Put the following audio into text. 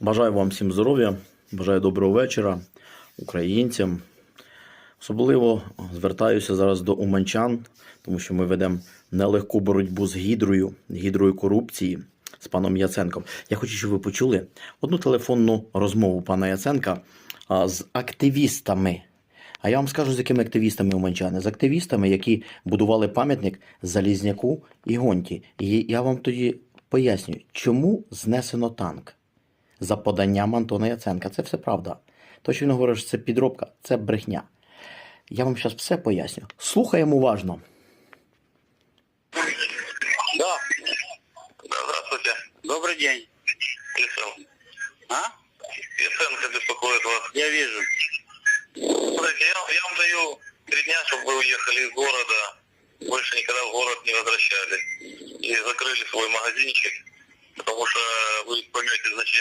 Бажаю вам всім здоров'я, бажаю доброго вечора українцям. Особливо звертаюся зараз до уманчан, тому що ми ведемо нелегку боротьбу з гідрою, гідрою корупції з паном Яценком. Я хочу, щоб ви почули одну телефонну розмову пана Яценка з активістами. А я вам скажу, з якими активістами уманчани? З активістами, які будували пам'ятник Залізняку і Гонті. І я вам тоді пояснюю, чому знесено танк за поданням Антона Яценка. Це все правда. То, що він говорить, що це підробка, це брехня. Я вам зараз все поясню. Слухаємо уважно. Да, Да, здравствуйте. добрый день. Лисенко. А? Лисенко беспокоит вас. Я вижу. Смотрите, я, я вам даю три дня, чтобы вы уехали из города, больше никогда в город не возвращались. И закрыли свой магазинчик, потому что вы поймете, зачем